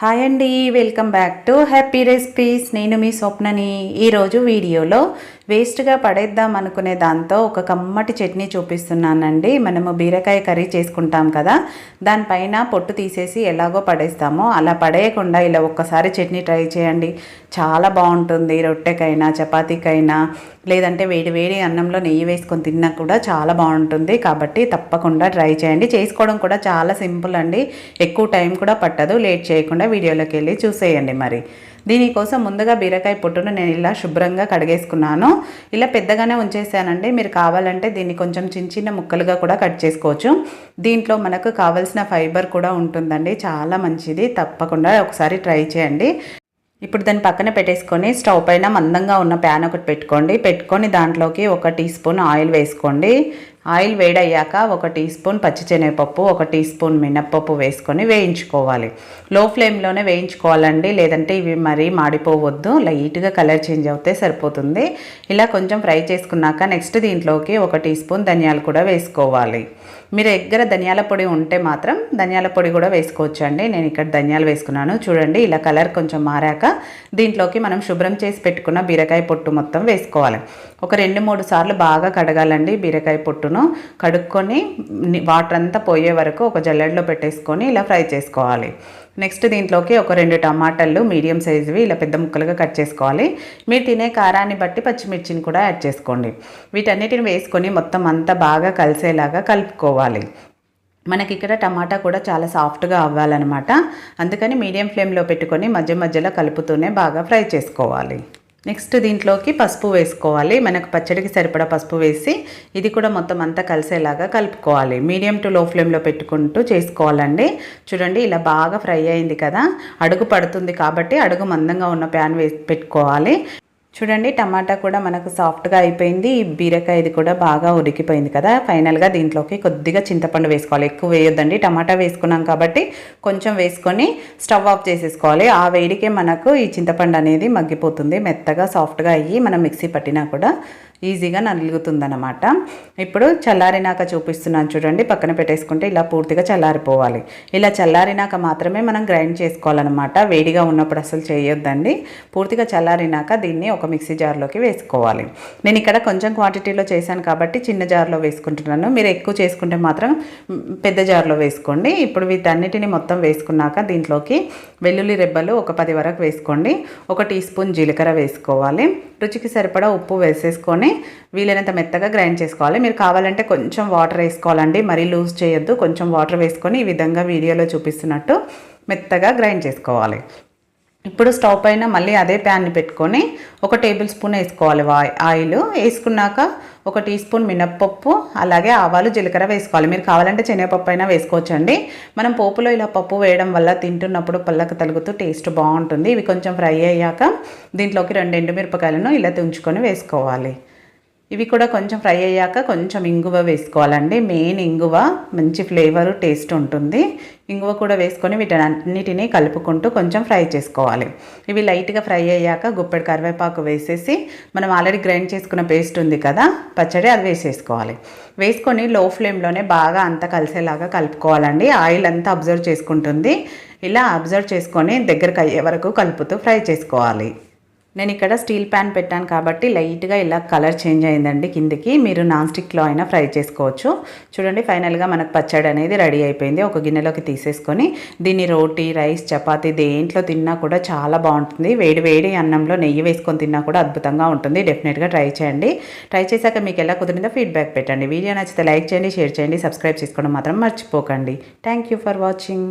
Hi అండి welcome back to happy recipes నేను మీ స్వప్నని ఈరోజు వీడియోలో వేస్ట్గా పడేద్దాం అనుకునే దాంతో ఒక కమ్మటి చట్నీ చూపిస్తున్నానండి. మనము బీరకాయ కర్రీ చేసుకుంటాం కదా దానిపైన పొట్టు తీసేసి ఎలాగో పడేస్తామో అలా పడేయకుండా ఇలా ఒక్కసారి చట్నీ ట్రై చేయండి. చాలా బాగుంటుంది రొట్టెకైనా చపాతీకైనా లేదంటే వేడి వేడి అన్నంలో నెయ్యి వేసుకొని తిన్నా కూడా చాలా బాగుంటుంది. కాబట్టి తప్పకుండా ట్రై చేయండి. చేసుకోవడం కూడా చాలా సింపుల్ అండి. ఎక్కువ టైం కూడా పట్టదు లేట్ చేయకుండా వీడియోలోకి వెళ్ళి చూసేయండి మరి. దీనికోసం ముందుగా బీరకాయ పొట్టును నేను ఇలా శుభ్రంగా కడిగేసుకున్నాను. ఇలా పెద్దగానే ఉంచేసానండి. మీరు కావాలంటే దీన్ని కొంచెం చిన్న చిన్న ముక్కలుగా కూడా కట్ చేసుకోవచ్చు. దీంట్లో మనకు కావలసిన ఫైబర్ కూడా ఉంటుందండి. చాలా మంచిది. తప్పకుండా ఒకసారి ట్రై చేయండి. ఇప్పుడు దాన్ని పక్కన పెట్టేసుకొని స్టవ్ పైన మందంగా ఉన్న ప్యాన్ ఒకటి పెట్టుకోండి. పెట్టుకొని దాంట్లోకి ఒక టీ స్పూన్ ఆయిల్ వేసుకోండి. ఆయిల్ వేడయ్యాక ఒక టీ స్పూన్ పచ్చిశనగపప్పు ఒక టీ స్పూన్ మినప్పప్పు వేసుకొని వేయించుకోవాలి. లో ఫ్లేమ్లోనే వేయించుకోవాలండి లేదంటే ఇవి మరీ మాడిపోవద్దు. లైట్గా కలర్ చేంజ్ అవుతే సరిపోతుంది. ఇలా కొంచెం ఫ్రై చేసుకున్నాక నెక్స్ట్ దీంట్లోకి ఒక టీ స్పూన్ ధనియాలు కూడా వేసుకోవాలి. మీరు దగ్గర ధనియాల పొడి ఉంటే మాత్రం ధనియాల పొడి కూడా వేసుకోవచ్చు అండి నేను ఇక్కడ ధనియాలు వేసుకున్నాను. చూడండి ఇలా కలర్ కొంచెం మారాక దీంట్లోకి మనం శుభ్రం చేసి పెట్టుకున్న బీరకాయ పొట్టు మొత్తం వేసుకోవాలి. ఒక రెండు మూడు సార్లు బాగా కడగాలండి బీరకాయ పొట్టును. కడుక్కొని వాటర్ అంతా పోయే వరకు ఒక జల్లెడలో పెట్టేసుకొని ఇలా ఫ్రై చేసుకోవాలి. నెక్స్ట్ దీంట్లోకి ఒక రెండు టమాటాలు మీడియం సైజువి ఇలా పెద్ద ముక్కలుగా కట్ చేసుకోవాలి. మీరు తినే కారాన్ని బట్టి పచ్చిమిర్చిని కూడా యాడ్ చేసుకోండి. వీటన్నిటిని వేసుకొని మొత్తం అంతా బాగా కలిసేలాగా కలుపుకోవాలి. మనకి ఇక్కడ టమాటా కూడా చాలా సాఫ్ట్గా అవ్వాలన్నమాట. అందుకని మీడియం ఫ్లేమ్లో పెట్టుకొని మధ్య మధ్యలో కలుపుతూనే బాగా ఫ్రై చేసుకోవాలి. నెక్స్ట్ దీంట్లోకి పసుపు వేసుకోవాలి. మనకు పచ్చడికి సరిపడా పసుపు వేసి ఇది కూడా మొత్తం అంతా కలిసేలాగా కలుపుకోవాలి. మీడియం టు లో ఫ్లేమ్లో పెట్టుకుంటూ చేసుకోవాలండి. చూడండి ఇలా బాగా ఫ్రై అయింది కదా. అడుగు పడుతుంది కాబట్టి అడుగు మందంగా ఉన్న ప్యాన్ వేసి పెట్టుకోవాలి. చూడండి టమాటా కూడా మనకు సాఫ్ట్గా అయిపోయింది. బీరకాయ కూడా బాగా ఉడికిపోయింది కదా. ఫైనల్గా దీంట్లోకి కొద్దిగా చింతపండు వేసుకోవాలి. ఎక్కువ వేయొద్దండి. టమాటా వేసుకున్నాం కాబట్టి కొంచెం వేసుకొని స్టవ్ ఆఫ్ చేసేసుకోవాలి. ఆ వేడికే మనకు ఈ చింతపండు అనేది మగ్గిపోతుంది. మెత్తగా సాఫ్ట్గా అయ్యి మనం మిక్సీ పట్టినా కూడా ఈజీగా నలుగుతుందన్నమాట. ఇప్పుడు చల్లారినాక చూపిస్తున్నాను చూడండి పక్కన పెట్టేసుకుంటే ఇలా పూర్తిగా చల్లారిపోవాలి. ఇలా చల్లారినాక మాత్రమే మనం గ్రైండ్ చేసుకోవాలన్నమాట. వేడిగా ఉన్నప్పుడు అసలు చేయొద్దండి. పూర్తిగా చల్లారినాక దీన్ని ఒక మిక్సీ జార్లోకి వేసుకోవాలి. నేను ఇక్కడ కొంచెం క్వాంటిటీలో చేశాను కాబట్టి చిన్న జార్లో వేసుకుంటున్నాను. మీరు ఎక్కువ చేసుకుంటే మాత్రం పెద్ద జార్లో వేసుకోండి. ఇప్పుడు వీటన్నిటిని మొత్తం వేసుకున్నాక దీంట్లోకి వెల్లుల్లి రెబ్బలు ఒక పది వరకు వేసుకోండి. ఒక టీ స్పూన్ జీలకర్ర వేసుకోవాలి. రుచికి సరిపడా ఉప్పు వేసేసుకొని వేసుకొని వీలైనంత మెత్తగా గ్రైండ్ చేసుకోవాలి. మీరు కావాలంటే కొంచెం వాటర్ వేసుకోవాలండి. మరీ లూజ్ చేయొద్దు. కొంచెం వాటర్ వేసుకొని ఈ విధంగా వీడియోలో చూపిస్తున్నట్టు మెత్తగా గ్రైండ్ చేసుకోవాలి. ఇప్పుడు స్టవ్ పైన మళ్ళీ అదే ప్యాన్ని పెట్టుకొని ఒక టేబుల్ స్పూన్ వేసుకోవాలి ఆయిల్. వేసుకున్నాక ఒక టీ స్పూన్ మినప్పప్పు అలాగే ఆవాలు జీలకర్ర వేసుకోవాలి. మీరు కావాలంటే శనగపప్పు అయినా వేసుకోవచ్చండి. మనం పోపులో ఇలా పప్పు వేయడం వల్ల తింటున్నప్పుడు పళ్ళకు తలుగుతూ టేస్ట్ బాగుంటుంది. ఇవి కొంచెం ఫ్రై అయ్యాక దీంట్లోకి రెండు ఎండుమిరపకాయలను ఇలా తుంచుకొని వేసుకోవాలి. ఇవి కూడా కొంచెం ఫ్రై అయ్యాక కొంచెం ఇంగువ వేసుకోవాలండి. మెయిన్ ఇంగువ మంచి ఫ్లేవర్ టేస్ట్ ఉంటుంది. ఇంగువ కూడా వేసుకొని వీటన్నిటిని కలుపుకుంటూ కొంచెం ఫ్రై చేసుకోవాలి. ఇవి లైట్గా ఫ్రై అయ్యాక గుప్పెడు కరివేపాకు వేసేసి మనం ఆల్రెడీ గ్రైండ్ చేసుకున్న పేస్ట్ ఉంది కదా పచ్చడి అది వేసేసుకోవాలి. వేసుకొని లో ఫ్లేమ్లోనే బాగా అంతా కలిసేలాగా కలుపుకోవాలండి. ఆయిల్ అంతా అబ్జర్వ్ చేసుకుంటుంది. ఇలా అబ్జర్వ్ చేసుకొని దగ్గరకు అయ్యే వరకు కలుపుతూ ఫ్రై చేసుకోవాలి. నేను ఇక్కడ స్టీల్ ప్యాన్ పెట్టాను కాబట్టి లైట్గా ఇలా కలర్ చేంజ్ అయిందండి కిందికి. మీరు నాన్ స్టిక్లో అయినా ఫ్రై చేసుకోవచ్చు. చూడండి ఫైనల్గా మనకు పచ్చడి అనేది రెడీ అయిపోయింది. ఒక గిన్నెలోకి తీసేసుకొని దీన్ని రోటీ రైస్ చపాతీ దేంట్లో తిన్నా కూడా చాలా బాగుంటుంది. వేడి వేడి అన్నంలో నెయ్యి వేసుకొని తిన్నా కూడా అద్భుతంగా ఉంటుంది. డెఫినెట్గా ట్రై చేయండి. ట్రై చేశాక మీకు ఎలా కుదిరిందో ఫీడ్బ్యాక్ పెట్టండి. వీడియో నచ్చితే లైక్ చేయండి షేర్ చేయండి సబ్స్క్రైబ్ చేసుకోవడం మాత్రం మర్చిపోకండి. Thank for watching.